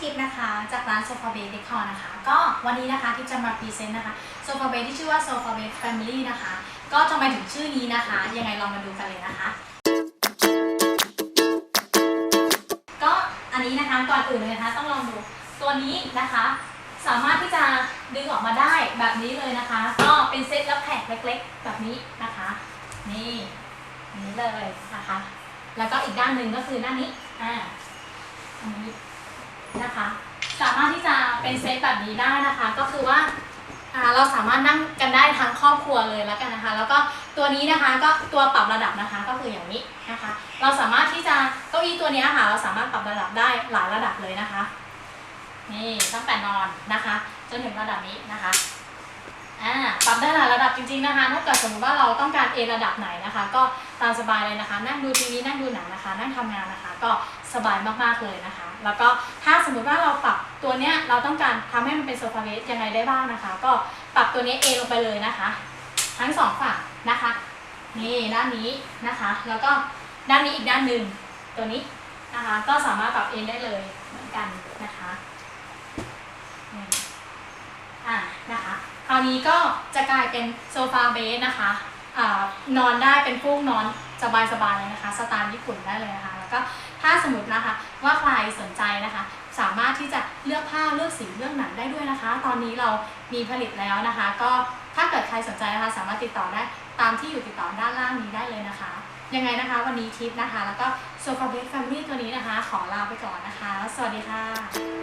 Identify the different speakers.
Speaker 1: นะคะ จากร้านโซฟาเบสเดคอร์นะคะ ก็วันนี้นะคะที่จะมาพรีเซนต์นะคะโซฟาเบสที่ชื่อว่าโซฟาเบสแฟมิลี่นะคะ ก็ทำไมถึงชื่อนี้นะคะ ยังไงลองมาดูกันเลยนะคะ ก็อันนี้นะคะก่อนอื่นเลยนะคะ ต้องลองดูตัวนี้นะคะ สามารถที่จะดึงออกมาได้แบบนี้เลยนะคะ ก็เป็นเซตแล้วแผกเล็ก ๆ แบบนี้นะคะ นี่นี้เลยนะคะ แล้วก็อีกด้านหนึ่งก็คือด้านนี้อ่าอันนี้นะคะ สามารถที่จะ เป็นเซตแบบนี้ได้นะคะ ก็คือว่าเราสามารถนั่งกันได้ทั้งครอบครัวเลยแล้วกันนะคะ แล้วก็ตัวนี้นะคะก็ตัวปรับระดับนะคะก็คืออย่างนี้นะคะ เราสามารถที่จะเก้าอี้ตัวนี้ค่ะเราสามารถปรับระดับได้หลายระดับเลยนะคะนี่ตั้งแต่นอนนะคะ จนถึงระดับนี้นะคะอ่าปรับได้หลายระดับจริงๆนะคะถ้าเกิดสมมติว่าเราต้องการเอระดับไหนนะคะ ก็ตามสบายเลยนะคะ นั่งดูทีวีนั่งดูหนังนะคะ นั่งทำงานนะคะ ก็สบายมากๆเลยนะคะ แล้วก็ถ้าสมมติว่าเราปรับ ตัวเนี้ยเราต้องการทำให้มันเป็นโซฟาเบสยังไงได้บ้างนะคะ ก็ปรับตัวนี้เอลงไปเลยนะคะ ทั้งสองฝั่งนะคะ นี่ด้านนี้นะคะ แล้วก็ด้านนี้อีกด้านหนึ่งตัวนี้นะคะ ก็สามารถปรับเองได้เลยเหมือนกันนะคะอะนะคะคราวนี้ก็จะกลายเป็นโซฟาเบสนะคะอนอนได้เป็นฟูกนอนสบายๆเลยนะคะ สไตล์ญี่ปุ่นได้เลยนะคะ แล้วก็ถ้าสมมตินะคะว่าใครสนใจนะคะสามารถที่จะ เลือกผ้าเลือกสีเลือกหนังได้ด้วยนะคะ ตอนนี้เรามีผลิตแล้วนะคะ ก็ถ้าเกิดใครสนใจนะคะสามารถติดต่อได้ตามที่อยู่ติดต่อด้านล่างนี้ได้เลยนะคะ ยังไงนะคะวันนี้ทิปนะคะ แล้วก็โซฟาเบสแฟมิลี่ตัวนี้นะคะ ขอลาไปก่อนนะคะ สวัสดีค่ะ